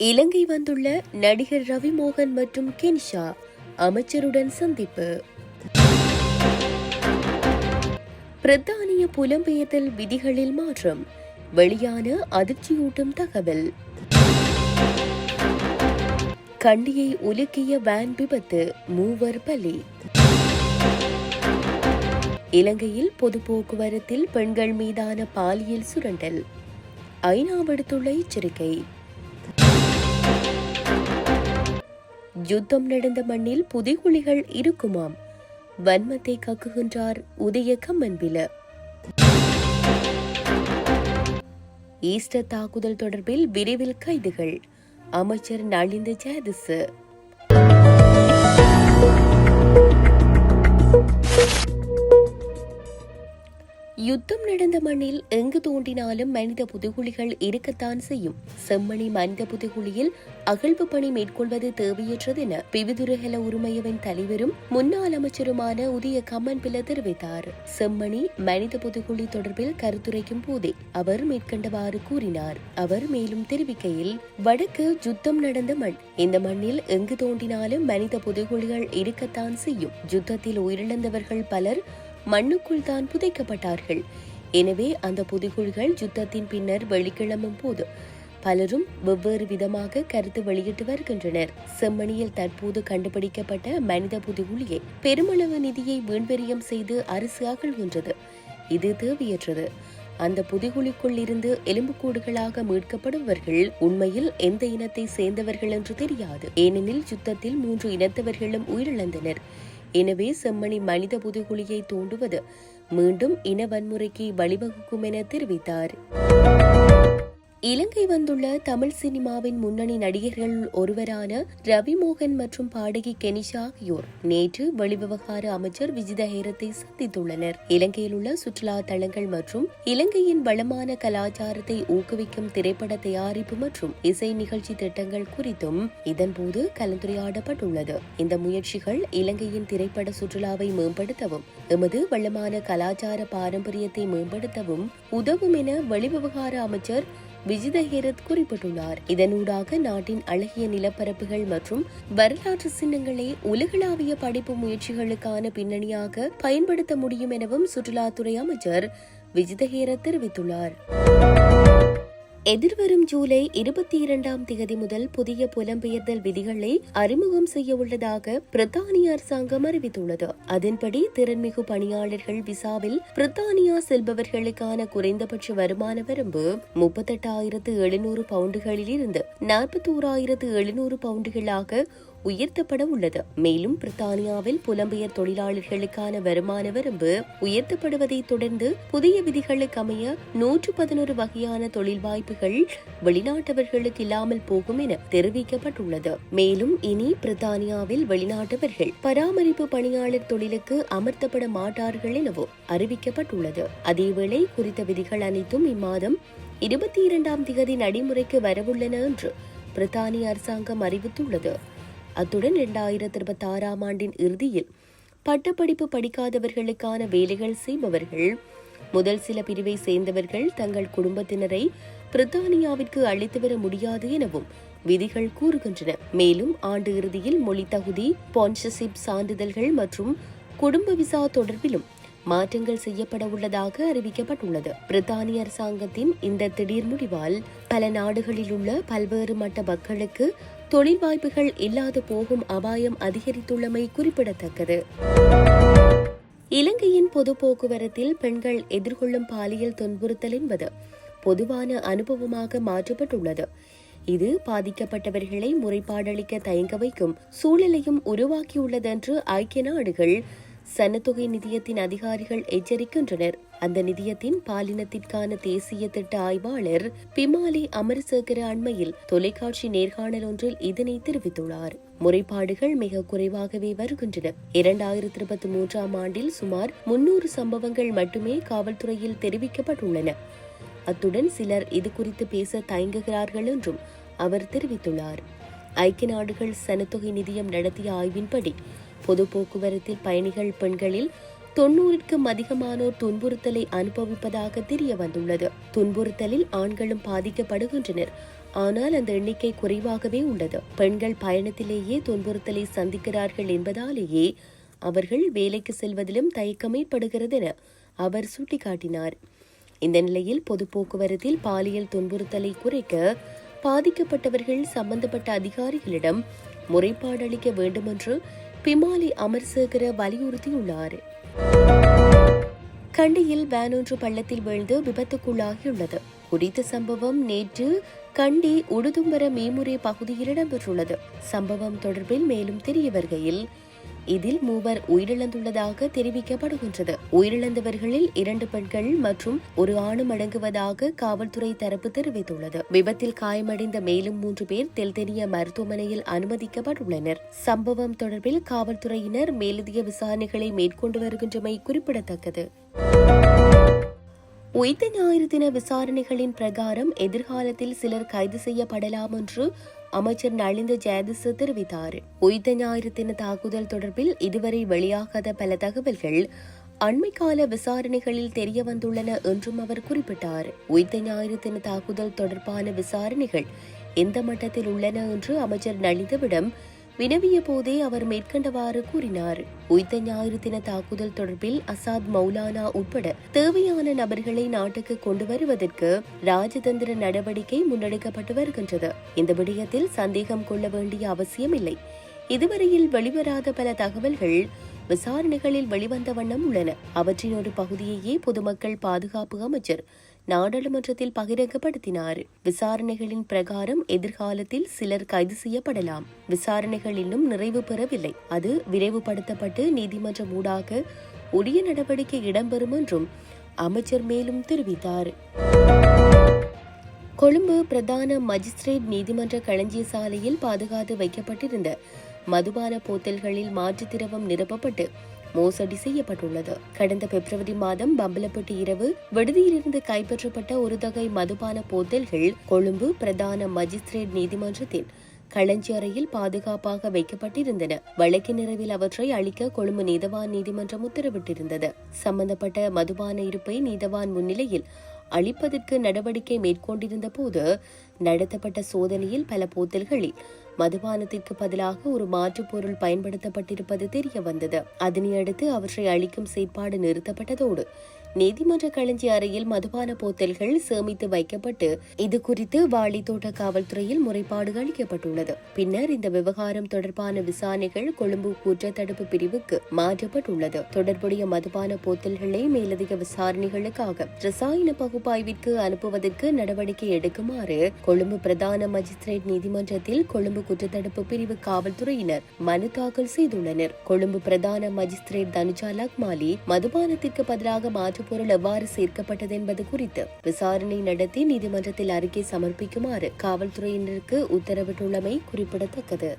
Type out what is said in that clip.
இலங்கை வந்துள்ள நடிகர் ரவிமோகன் மற்றும் கென்ஷா அமைச்சருடன் சந்திப்பு. பிரித்தானிய புலம்பெயர்தல் விதிகளில் மாற்றம். வெளியான அதிர்ச்சியூட்டும் தகவல். கண்டியை உலுக்கிய வேன் விபத்து மூவர் பலி. இலங்கையில் பொது போக்குவரத்தில் பெண்கள் மீதான பாலியல் சுரண்டல். ஐநா விடுத்துள்ள எச்சரிக்கை. யுத்தம் நடந்த மண்ணில் புதைகுழிகள் இருக்குமாம். வன்மத்தை கக்குகின்றார் உதய கம்மன்பில ஈஸ்டர் தாக்குதல் தொடர்பில் விரைவில் கைதுகள். அமைச்சர் நலிந்த ஜாதிசு யுத்தம் நடந்த மண்ணில் எங்கு தோண்டினாலும் மனித புதுகுழிகள் இருக்கத்தான் செய்யும். செம்மணி மனித புதுகுழியில் அகழ்வு பணி மேற்கொள்வது தேவையற்றது என பிவிதுரகல உரிமையவின் தலைவரும் முன்னாள் அமைச்சருமான உதய கம்மன் பில தெரிவித்தார். செம்மணி மனித புதுகுழி தொடர்பில் கருத்துரைக்கும் போதே அவர் மேற்கண்டவாறு கூறினார். அவர் மேலும் தெரிவிக்கையில் வடக்கு யுத்தம் நடந்த மண். இந்த மண்ணில் எங்கு தோண்டினாலும் மனித புதுகுழிகள் இருக்கத்தான் செய்யும். யுத்தத்தில் உயிரிழந்தவர்கள் பலர் மண்ணுக்குள் தான் புதைக்கப்பட்டார்கள். எனவே அந்த புதைகுழிகள் யுத்தத்தின் பின்னர் வெளிக்கிளம்பும் போது பலரும் வெவ்வேறு விதமாக கருத்து வெளியிட்டு வருகின்றனர். செம்மணியில் தற்போது கண்டுபிடிக்கப்பட்ட மனித புதைகுழியை பெருமளவு நிதியை வீண்வெறியம் செய்து அரசு அகழ்கின்றது. இது தேவையற்றது. அந்த புதைகுழிக்குள் இருந்து எலும்புக்கூடுகளாக மீட்கப்படுபவர்கள் உண்மையில் எந்த இனத்தை சேர்ந்தவர்கள் என்று தெரியாது. ஏனெனில் யுத்தத்தில் மூன்று இனத்தவர்களும் உயிரிழந்தனர். எனவே செம்மணி மனித புதுகுழியை தூண்டுவது மீண்டும் இன வன்முறைக்கு வழிவகுக்கும் என தெரிவித்தார். இலங்கை வந்துள்ள தமிழ் சினிமாவின் முன்னணி நடிகர்கள் ஒருவரான ரவிமோகன் மற்றும் பாடகி கெனிஷா ஆகியோர் நேற்று வெளிவிவகார அமைச்சர் விஜித ஹேரத்தை சந்தித்துள்ளனர். இலங்கையில் உள்ள சுற்றுலா தலங்கள் மற்றும் இலங்கையின் வளமான கலாச்சாரத்தை ஊக்குவிக்கும் திரைப்பட தயாரிப்பு மற்றும் இசை நிகழ்ச்சி திட்டங்கள் குறித்தும் இதன்போது கலந்துரையாடப்பட்டுள்ளது. இந்த முயற்சிகள் இலங்கையின் திரைப்பட சுற்றுலாவை மேம்படுத்தவும் எமது வளமான கலாச்சார பாரம்பரியத்தை மேம்படுத்தவும் உதவும் என வெளிவிவகார அமைச்சர் விஜித ஹேரத் குறிப்பிட்டுள்ளார். இதனூடாக நாட்டின் அழகிய நிலப்பரப்புகள் மற்றும் வரலாற்று சின்னங்களை உலகளாவிய படிப்பு முயற்சிகளுக்கான பின்னணியாக பயன்படுத்த முடியும் எனவும் சுற்றுலாத்துறை அமைச்சர் விஜித ஹேரத் தெரிவித்துள்ளார். எதிர்வரும் ஜூலை இருபத்தி இரண்டாம் தேதி முதல் புதிய புலம்பெயர்தல் விதிகளை அறிமுகம் செய்ய உள்ளதாக பிரித்தானிய அரசாங்கம் அறிவித்துள்ளது. அதன்படி திறன்மிகு பணியாளர்கள் விசாவில் பிரித்தானியா செல்பவர்களுக்கான குறைந்தபட்ச வருமான வரம்பு முப்பத்தெட்டாயிரத்து எழுநூறு பவுண்டுகளில் இருந்து நாற்பத்தோராயிரத்து எழுநூறு பவுண்டுகளாக உயர்த்தப்பட உள்ளது. மேலும் பிரித்தானியாவில் புலம்பெயர் தொழிலாளர்களுக்கான வருமான வரம்பு உயர்த்தப்படுவதை தொடர்ந்து புதிய விதிகளுக்கு அமைய நூற்று பதினோரு வகையான தொழில் வாய்ப்புகள் வெளிநாட்டவர்களுக்கு இல்லாமல் போகும் என தெரிவிக்கப்பட்டுள்ளது. மேலும் இனி பிரித்தானியாவில் வெளிநாட்டவர்கள் பராமரிப்பு பணியாளர் தொழிலுக்கு அமர்த்தப்பட மாட்டார்கள் எனவும் அறிவிக்கப்பட்டுள்ளது. அதேவேளை குறித்த விதிகள் அனைத்தும் இம்மாதம் இருபத்தி இரண்டாம் திகதி நடைமுறைக்கு வரவுள்ளன என்று பிரித்தானிய அரசாங்கம் அறிவித்துள்ளது. அத்துடன் இரண்டாயிரத்தி இருபத்தி ஆறாம் ஆண்டின் இறுதியில் பட்டப்படிப்பு படிக்காதவர்களுக்கான வேலைகள் செய்பவர்கள் முதல் சில பிரிவை சேர்ந்தவர்கள் தங்கள் குடும்பத்தினரை பிரித்தானியாவிற்கு அழைத்து வர முடியாது எனவும் விதிகள் கூறுகின்றன. மேலும் ஆண்டு இறுதியில் மொழி தகுதி ஸ்பான்சர்ஷிப் சான்றிதழ்கள் மற்றும் குடும்ப விசா தொடர்பிலும் மாற்றங்கள் செய்யப்பட உள்ளதாக அறிவிக்கப்பட்டுள்ளது. பிரித்தானிய அரசாங்கத்தின் இந்த திடீர் முடிவால் பல நாடுகளில் உள்ள பல்வேறு மட்ட மக்களுக்கு தொழில் வாய்ப்புகள் இல்லாது போகும் அபாயம் அதிகரித்துள்ளமை குறிப்பிடத்தக்கது. இலங்கையின் பொது போக்குவரத்தில் பெண்கள் எதிர்கொள்ளும் பாலியல் துன்புறுத்தல் என்பது பொதுவான அனுபவமாக மாற்றப்பட்டுள்ளது. இது பாதிக்கப்பட்டவர்களை முறைப்பாடளிக்க தயங்க வைக்கும் சூழலையும் உருவாக்கியுள்ளதென்று ஐக்கிய நாடுகள் சனத்தொகை நிதியத்தின் அதிகாரிகள் எச்சரிக்கின்றனர். அந்த நிதியத்தின் பாலினத்திற்கான தேசிய திட்ட ஆய்வாளர் பிமாலி அமரசேகர அண்மையில் தொலைக்காட்சி நேர்காணல் ஒன்றில் இதனை தெரிவித்துள்ளார். முறைப்பாடுகள் மிக குறைவாகவே வருகின்றன. இரண்டாயிரத்தி இருபத்தி மூன்றாம் ஆண்டில் சுமார் முன்னூறு சம்பவங்கள் மட்டுமே காவல்துறையில் தெரிவிக்கப்பட்டுள்ளன. அத்துடன் சிலர் இது குறித்து பேச தயங்குகிறார்கள் என்றும் அவர் தெரிவித்துள்ளார். ஐக்கிய நாடுகள் சனத்தொகை நிதியம் நடத்திய ஆய்வின்படி பொது போக்குவரத்தில் பயணிகள் பெண்களில் தொன்னூறுக்கும் அதிகமானோர் துன்புறுத்தலை அனுபவிப்பதாக தெரிய வந்துள்ளது. துன்புறுத்தலில் ஆண்களும் பாதிக்கப்படுகின்றனர். ஆனால் அந்த எண்ணிக்கை குறைவாகவே உள்ளது. பெண்கள் பயணத்திலேயே துன்புறுத்தலை சந்திக்கிறார்கள் என்பதாலேயே அவர்கள் வேலைக்கு செல்வதிலும் தயக்கம் ஏற்படுகிறது என அவர் சுட்டிக்காட்டினார். இந்த நிலையில் பொது போக்குவரத்தில் பாலியல் துன்புறுத்தலை குறைக்க பாதிக்கப்பட்டவர்கள் சம்பந்தப்பட்ட அதிகாரிகளிடம் முறைப்பாடு அளிக்க வேண்டுமென்று பிமாலி அமர்சேகர வலியுறுத்தியுள்ளார். கண்டியில் வேனொன்று பள்ளத்தில் வீழ்ந்து விபத்துக்குள்ளாகியுள்ளது. குறித்த சம்பவம் நேற்று கண்டி உடுதும்பர மீமுறை பகுதியில் இடம்பெற்றுள்ளது. சம்பவம் தொடர்பில் மேலும் தெரிய வருகையில் இதில் மூவர் உயிரிழந்துள்ளதாக தெரிவிக்கப்படுகின்றது. உயிரிழந்தவர்களில் இரண்டு பெண்கள் மற்றும் ஒரு ஆணும் அடங்குவதாக காவல்துறை தரப்பு தெரிவித்துள்ளது. விபத்தில் காயமடைந்த மேலும் மூன்று பேர் தெல்தெனிய மருத்துவமனையில் அனுமதிக்கப்பட்டுள்ளனர். சம்பவம் தொடர்பில் காவல்துறையினர் மேலதிக விசாரணைகளை மேற்கொண்டு வருகின்றமை குறிப்பிடத்தக்கது. உயிர்த்த ஞாயிறு தின விசாரணைகளின் பிரகாரம் எதிர்காலத்தில் சிலர் கைது செய்யப்படலாம் என்று அமைச்சர் நளிந்த ஜெயதிச தெரிவித்தார். உயிர்த்த ஞாயிறு தின தாக்குதல் தொடர்பில் இதுவரை வெளியாகாத பல தகவல்கள் அண்மைக்கால விசாரணைகளில் தெரிய வந்துள்ளன என்றும் அவர் குறிப்பிட்டார். உயிர்த்த ஞாயிறு தின தாக்குதல் தொடர்பான விசாரணைகள் எந்த மட்டத்தில் உள்ளன என்று அமைச்சர் நளிந்தவிடம் வினவிய போதே அவர் மேற்கண்டவாறு கூறினார். உய்த ஞாயிறு தின தாக்குதல் தொடர்பில் அசாத் மௌலானா உட்பட தேவையான நபர்களை நாட்டுக்கு கொண்டு வருவதற்கு ராஜதந்திர நடவடிக்கை முன்னெடுக்கப்பட்டு வருகின்றது. இந்த விடயத்தில் சந்தேகம் கொள்ள வேண்டிய அவசியமில்லை. இதுவரையில் வெளிவராத பல தகவல்கள் விசாரணைகளில் வெளிவந்த வண்ணம் உள்ளன. அவற்றின் ஒரு பகுதியையே பொதுமக்கள் பாதுகாப்பு அமைச்சர் நாடாளுமன்றத்தில் பகிரங்கப்படுத்தினார். விசாரணைகளின் பிரகாரம் எதிர்காலத்தில் சிலர் கைது செய்யப்படலாம். விசாரணைகள் இன்னும் நிறைவு பெறவில்லை. அது விரைவுபடுத்தப்பட்டு நீதிமன்றம் ஊடாக உரிய நடவடிக்கை இடம்பெறும் என்றும் அமைச்சர் மேலும் தெரிவித்தார். கொழும்பு பிரதான மஜிஸ்ட்ரேட் நீதிமன்ற களஞ்சிய சாலையில் பாதுகாத்து வைக்கப்பட்டிருந்த மதுபான போத்தல்களில் மாற்று திரவம் நிரப்பப்பட்டு மோசடி செய்யப்பட்டுள்ளது. கடந்த பிப்ரவரி மாதம் பம்பலப்பட்டு இரவு விடுதியிலிருந்து கைப்பற்றப்பட்ட ஒரு தொகை மதுபான போத்தல்கள் கொழும்பு பிரதான மஜிஸ்திரேட் நீதிமன்றத்தின் களஞ்சி அறையில் பாதுகாப்பாக வைக்கப்பட்டிருந்தன. வழக்கின் நிறைவில் அவற்றை அளிக்க கொழும்பு நீதவான் நீதிமன்றம் உத்தரவிட்டிருந்தது. சம்பந்தப்பட்ட மதுபான இருப்பை நீதவான் முன்னிலையில் அளிப்பதற்கு நடவடிக்கை மேற்கொண்டிருந்த போது நடத்தப்பட்ட சோதனையில் பல போத்தல்களில் மதுபானத்திற்கு பதிலாக ஒரு மாற்றுப் பொருள் பயன்படுத்தப்பட்டிருப்பது தெரிய வந்தது. அதனையடுத்து அவற்றை அளிக்கும் செயற்பாடு நிறுத்தப்பட்டதோடு நீதிமன்ற களஞ்சி அறையில் மதுபான போத்தல்கள் சேமித்து வைக்கப்பட்டு இது குறித்து வாளித்தோட்ட காவல்துறையில் முறைப்பாடு அளிக்கப்பட்டுள்ளது. பின்னர் இந்த விவகாரம் தொடர்பான விசாரணைகள் கொழும்பு குற்றத்தடுப்பு பிரிவுக்கு மாற்றப்பட்டுள்ளது. தொடர்புடைய மதுபான போத்தல்களை மேலதிக விசாரணைகளுக்காக ரசாயன பகுப்பாய்விற்கு அனுப்புவதற்கு நடவடிக்கை எடுக்குமாறு கொழும்பு பிரதான மஜிஸ்திரேட் நீதிமன்றத்தில் கொழும்பு குற்றத்தடுப்பு பிரிவு காவல்துறையினர் மனு தாக்கல் செய்துள்ளனர். கொழும்பு பிரதான மஜிஸ்திரேட் தனுஜா லக்மாலி மதுபானத்திற்கு பதிலாக மாற்ற மாற்றுப்பொருள் எவ்வாறு சேர்க்கப்பட்டது என்பது குறித்து விசாரணை நடத்தி நீதிமன்றத்தில் அறிக்கை சமர்ப்பிக்குமாறு காவல்துறையினருக்கு உத்தரவிட்டுள்ளமை குறிப்பிடத்தக்கது.